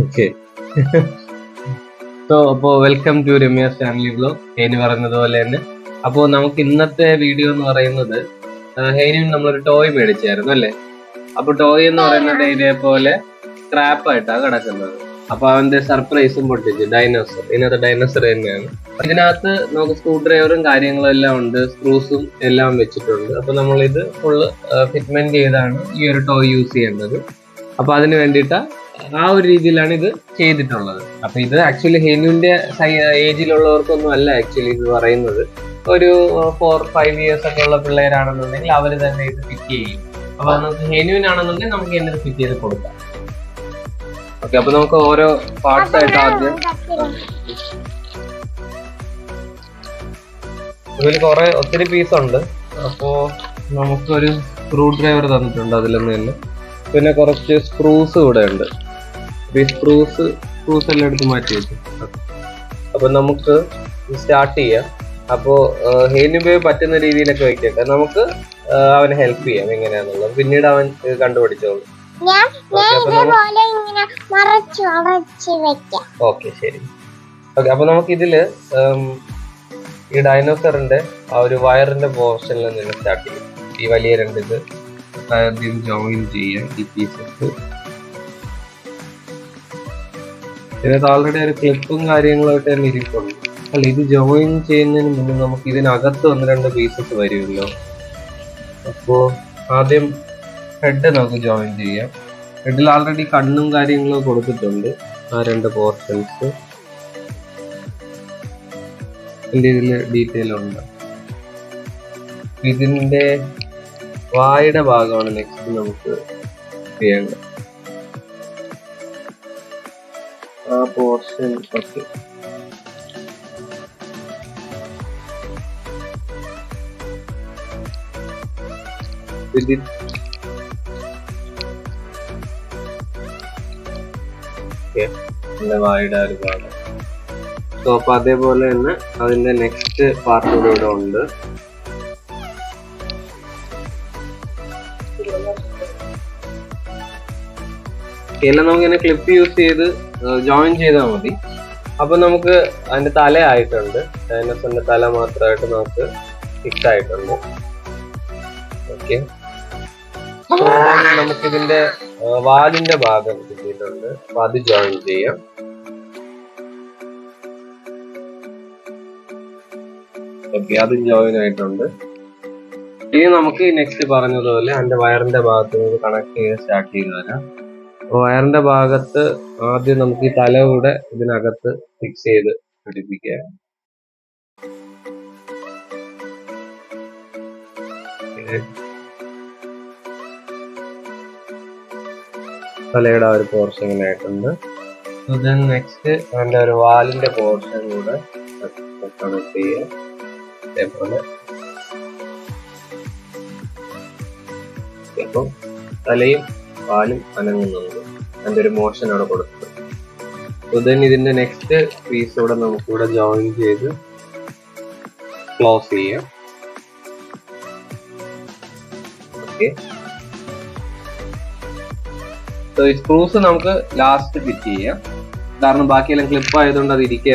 Okay so അപ്പോ welcome to Ramya family blog ഹേനി പറഞ്ഞതുപോലെ തന്നെ. അപ്പോൾ നമുക്ക് ഇന്നത്തെ വീഡിയോ എന്ന് പറയുന്നത് ഹേനിയും നമ്മളൊരു ടോയ് മേടിച്ചായിരുന്നു അല്ലേ? അപ്പൊ ടോയ് എന്ന് പറയുന്നത് ഇതേപോലെ ട്രാപ്പായിട്ടാണ് കിടക്കുന്നത്. അപ്പൊ അവന്റെ സർപ്രൈസും പൊട്ടിച്ച് ഡൈനോസർ ഇതിനകത്ത് ഡൈനോസർ തന്നെയാണ്. ഇതിനകത്ത് നമുക്ക് സ്ക്രൂ ഡ്രൈവറും കാര്യങ്ങളും എല്ലാം ഉണ്ട്. സ്ക്രൂസും എല്ലാം വെച്ചിട്ടുണ്ട്. അപ്പൊ നമ്മളിത് ഫുള്ള് ഫിറ്റ്മെന്റ് ചെയ്താണ് ഈ ഒരു ടോയ് യൂസ് ചെയ്യേണ്ടത്. അപ്പൊ അതിന് വേണ്ടിയിട്ട് ആ ഒരു രീതിയിലാണ് ഇത് ചെയ്തിട്ടുള്ളത്. അപ്പൊ ഇത് ആക്ച്വലി ഹെനുവിന്റെ ഏജിലുള്ളവർക്കൊന്നും അല്ല ആക്ച്വലി ഇത് പറയുന്നത്. ഒരു ഫോർ ഫൈവ് ഇയേഴ്സ് ഒക്കെ ഉള്ള പിള്ളേരാണെന്നുണ്ടെങ്കിൽ അവർ തന്നെ ഇത് ഫിറ്റ് ചെയ്യും. അപ്പൊ നമുക്ക് ഹെനുവിനാണെന്നുണ്ടെങ്കിൽ നമുക്ക് എന്നെ ഫിറ്റ് ചെയ്ത് കൊടുക്കാം. ഓക്കെ അപ്പൊ നമുക്ക് ഓരോ പാർട്സ് ആയിട്ട് ആദ്യം ഇതിൽ കുറെ ഒത്തിരി പീസ് ഉണ്ട്. അപ്പോ നമുക്കൊരു സ്ക്രൂ ഡ്രൈവർ തന്നിട്ടുണ്ട് അതിലൊന്നും പിന്നെ കുറച്ച് സ്ക്രൂസ് ഇവിടെ ഉണ്ട് സ്ക്രൂസ് സ്ക്രൂസ് എല്ലാം എടുത്ത് മാറ്റി വെച്ചു. അപ്പൊ നമുക്ക് സ്റ്റാർട്ട് ചെയ്യാം. അപ്പോ ഹേനുബേ പറ്റുന്ന രീതിയിലൊക്കെ വെക്കട്ടെ നമുക്ക് അവനെ ഹെൽപ്പ് ചെയ്യാം എങ്ങനെയാണെന്നുള്ളത് പിന്നീട് അവൻ കണ്ടുപിടിച്ചോളൂ. ഞാൻ ഓക്കെ ഞാൻ അപ്പൊ നമുക്ക് ഇങ്ങനെ മറച്ചു വെക്കാം. ഓക്കെ ശരി. ഓക്കെ അപ്പൊ നമുക്ക് ഇതിൽ ഈ ഡൈനോസറിന്റെ ആ ഒരു വയറിന്റെ പോർഷനിൽ നിന്ന് സ്റ്റാർട്ട് ചെയ്യും. ഈ വലിയ രണ്ട് ഇത് ആദ്യം ജോയിൻ ചെയ്യാം ഈ പീസസ് ഇതിനകത്ത് ആൾറെഡി ഒരു ക്ലിപ്പും കാര്യങ്ങളായിട്ട് തന്നെ ഇരിപ്പുണ്ട്. അല്ല ഇത് ജോയിൻ ചെയ്യുന്നതിന് മുന്നേ നമുക്ക് ഇതിനകത്ത് ഒന്ന് രണ്ട് പീസസ് വരുമല്ലോ. അപ്പോൾ ആദ്യം ഹെഡ് നമുക്ക് ജോയിൻ ചെയ്യാം. ഹെഡിൽ ആൾറെഡി കണ്ണും കാര്യങ്ങളും കൊടുത്തിട്ടുണ്ട്. ആ രണ്ട് പോർഷൻസ് എന്റെ ഇതിൽ ഡീറ്റെയിൽ ഉണ്ട്. ഇതിന്റെ വായുടെ ഭാഗമാണ് നെക്സ്റ്റ് നമുക്ക് ചെയ്യേണ്ടത്. ആ പോർഷൻ ഓക്കെ. ഇതിൽ വായുടെ ഒരു ഭാഗം സോ അതേപോലെ തന്നെ അതിന്റെ നെക്സ്റ്റ് പാർട്ട് കൂടെ ഉണ്ട്. എല്ലാം നമുക്ക് ഇങ്ങനെ ക്ലിപ്പ് യൂസ് ചെയ്ത് ജോയിൻ ചെയ്താൽ മതി. അപ്പൊ നമുക്ക് അതിന്റെ തല ആയിട്ടുണ്ട്. ഡൈനോസറിന്റെ തല മാത്രമായിട്ട് നമുക്ക് ഫിക്സ് ആയിട്ടുണ്ട്. ഓക്കെ നമുക്കിതിന്റെ വാലിന്റെ ഭാഗം കിട്ടിയിട്ടുണ്ട്. അപ്പൊ അത് ജോയിൻ ചെയ്യാം. ഓക്കെ അത് ജോയിൻ ആയിട്ടുണ്ട്. ഇനി നമുക്ക് നെക്സ്റ്റ് പറഞ്ഞതുപോലെ അതിന്റെ വയറിന്റെ ഭാഗത്ത് നിന്ന് കണക്ട് ചെയ്ത് സ്റ്റാർട്ട് ചെയ്ത് തരാം വയറിന്റെ ഭാഗത്ത് ആദ്യം നമുക്ക് ഈ തല കൂടെ ഇതിനകത്ത് ഫിക്സ് ചെയ്ത് പിടിപ്പിക്കുക തലയുടെ ഒരു പോർഷൻ ഇങ്ങനെ ആയിട്ടുണ്ട്. ദെൻ നെക്സ്റ്റ് അതിന്റെ ഒരു വാലിന്റെ പോർഷൻ കൂടെ കണക്ട് ചെയ്യുക ഇപ്പം തലയും വാലും അനങ്ങുന്നുണ്ട്. അതിന്റെ ഒരു മോഷൻ അവിടെ കൊടുത്തത്. സോ ദെൻ ഇതിന്റെ നെക്സ്റ്റ് പീസ് ഇവിടെ നമുക്ക് ഇവിടെ ജോയിൻ ചെയ്ത് ക്ലോസ് ചെയ്യാം. ഓക്കെ സോ ഈ സ്ക്രൂസ് നമുക്ക് ലാസ്റ്റ് ഫിറ്റ് ചെയ്യാം. കാരണം ബാക്കിയെല്ലാം ക്ലിപ്പ് ആയതുകൊണ്ട് അത് ഇരിക്കുക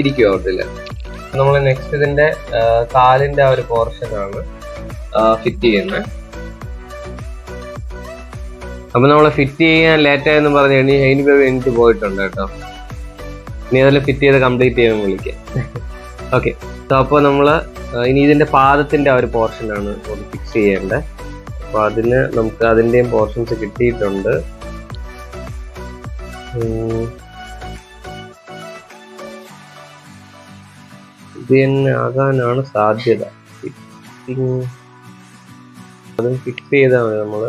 ഇരിക്കും ആവത്തില്ല. നമ്മൾ നെക്സ്റ്റ് ഇതിന്റെ കാലിന്റെ ആ ഒരു പോർഷൻ ആണ് ഫിറ്റ് ചെയ്യുന്നത്. അപ്പൊ നമ്മൾ ഫിറ്റ് ചെയ്യാൻ ലേറ്റ് ആയെന്ന് പറഞ്ഞു കഴിഞ്ഞാൽ അതിന് എനിക്ക് പോയിട്ടുണ്ട് കേട്ടോ. ഇനി അതെല്ലാം ഫിറ്റ് ചെയ്ത് കംപ്ലീറ്റ് ചെയ്യാൻ വിളിക്കാം. ഓക്കെ സോ അപ്പോൾ നമ്മൾ ഇനി ഇതിന്റെ പാദത്തിന്റെ ആ ഒരു പോർഷനാണ് ഫിക്സ് ചെയ്യേണ്ടത്. അപ്പൊ അതിന് നമുക്ക് അതിന്റെയും പോർഷൻസ് കിട്ടിയിട്ടുണ്ട്. ഇത് തന്നെ ആകാനാണ് സാധ്യത. അതും ഫിക്സ് ചെയ്താൽ മതി നമ്മൾ.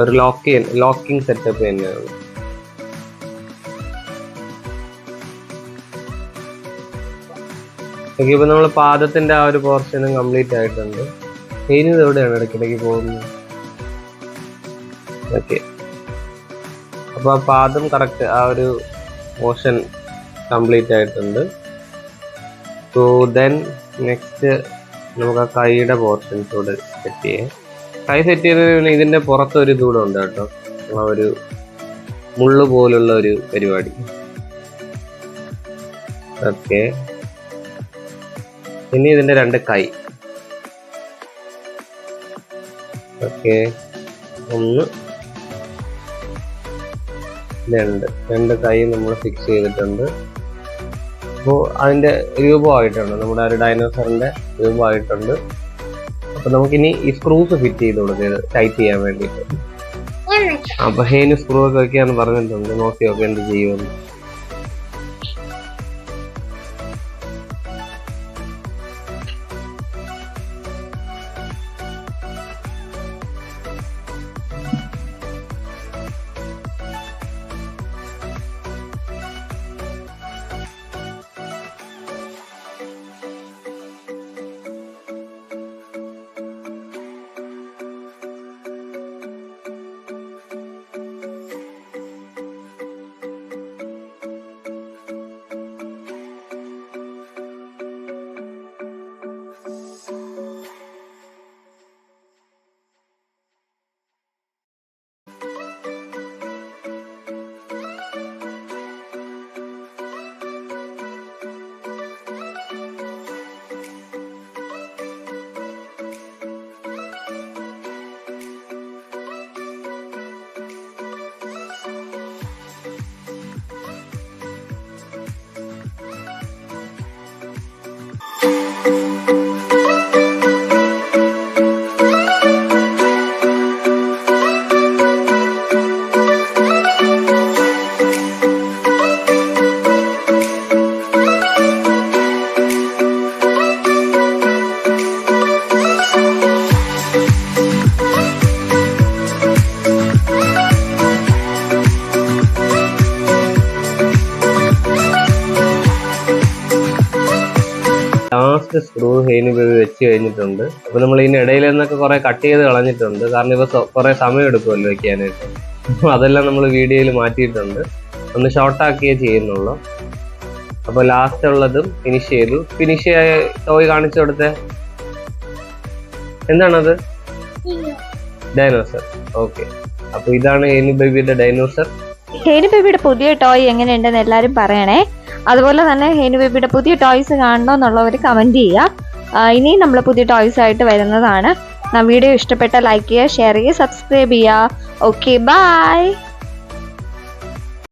ഒരു ലോക്ക് ലോക്കിംഗ് സെറ്റപ്പ് തന്നെയാണ് ഇപ്പൊ നമ്മൾ പാദത്തിന്റെ ആ ഒരു പോർഷനും കംപ്ലീറ്റ് ആയിട്ടുണ്ട്. ഇനി ഇതെവിടെയാണ് ഇടയ്ക്കിടയ്ക്ക് പോകുന്നത്? ഓക്കെ അപ്പൊ ആ പാദം കറക്റ്റ് ആ ഒരു പോർഷൻ കംപ്ലീറ്റ് ആയിട്ടുണ്ട്. സോ ദെൻ നെക്സ്റ്റ് നമുക്ക് ആ കൈയുടെ പോർഷൻസ് കൂടെ സെറ്റ് ചെയ്യാം. കൈ സെറ്റ് ചെയ്തതിന് ഇതിന്റെ പുറത്തൊരു ഇതുകൂടെ ഉണ്ട് കേട്ടോ. ആ ഒരു മുള്ളു പോലുള്ള ഒരു പരിപാടി. ഓക്കെ. ഇനി ഇതിന്റെ രണ്ട് കൈ. ഓക്കെ. ഒന്ന്. രണ്ട്. രണ്ട് കൈ നമ്മൾ ഫിക്സ് ചെയ്തിട്ടുണ്ട്. അപ്പോൾ അതിന്റെ രൂപമായിട്ടുണ്ട്. നമ്മുടെ ആ ഒരു ഡൈനോസറിന്റെ രൂപമായിട്ടുണ്ട്. അപ്പൊ നമുക്കിനി ഈ സ്ക്രൂസ് ഫിറ്റ് ചെയ്ത് കൊടുക്കരുത് ടൈറ്റ് ചെയ്യാൻ വേണ്ടിയിട്ട്. എന്നിട്ട് അപ്പൊ ഹേന് സ്ക്രൂ ഒക്കെ വെക്കാന്ന് പറഞ്ഞിട്ടുണ്ട്. നോക്കി നോക്കി എന്ത് ചെയ്യുമെന്ന്. ലാസ്റ്റ് സ്ക്രൂ ബേബി വെച്ച് കഴിഞ്ഞിട്ടുണ്ട്. അപ്പൊ നമ്മൾ ഇതിന് ഇടയിൽ നിന്നൊക്കെ കുറെ കട്ട് ചെയ്ത് കളഞ്ഞിട്ടുണ്ട്. കാരണം ഇവ കുറേ സമയം എടുക്കുമല്ലോ വെക്കാനായിട്ട്. അപ്പൊ അതെല്ലാം നമ്മൾ വീഡിയോയിൽ മാറ്റിയിട്ടുണ്ട്. ഒന്ന് ഷോർട്ടാക്കിയേ ചെയ്യുന്നുള്ളൂ. അപ്പോൾ ലാസ്റ്റ് ഉള്ളതും ഫിനിഷ് ചെയ്തു. ഫിനിഷ് ടോയ് കാണിച്ചു കൊടുത്തേ എന്താണത്? ഡൈനോസർ ഓക്കെ അപ്പൊ ഇതാണ് ഹേനി ബേബിയുടെ ഡൈനോസർ ഹേനി ബേബിയുടെ പുതിയ ടോയ് എങ്ങനെയുണ്ടെന്ന് എല്ലാവരും പറയണേ. അതുപോലെ തന്നെ ഹേനു ബേബിയുടെ പുതിയ ടോയ്സ് കാണണോ എന്നുള്ളവർ കമന്റ് ചെയ്യുക. ഇനിയും നമ്മൾ പുതിയ ടോയ്സ് ആയിട്ട് വരുന്നതാണ്. വീഡിയോ ഇഷ്ടപ്പെട്ട ലൈക്ക് ചെയ്യുക ഷെയർ ചെയ്യുക സബ്സ്ക്രൈബ് ചെയ്യുക. Okay bye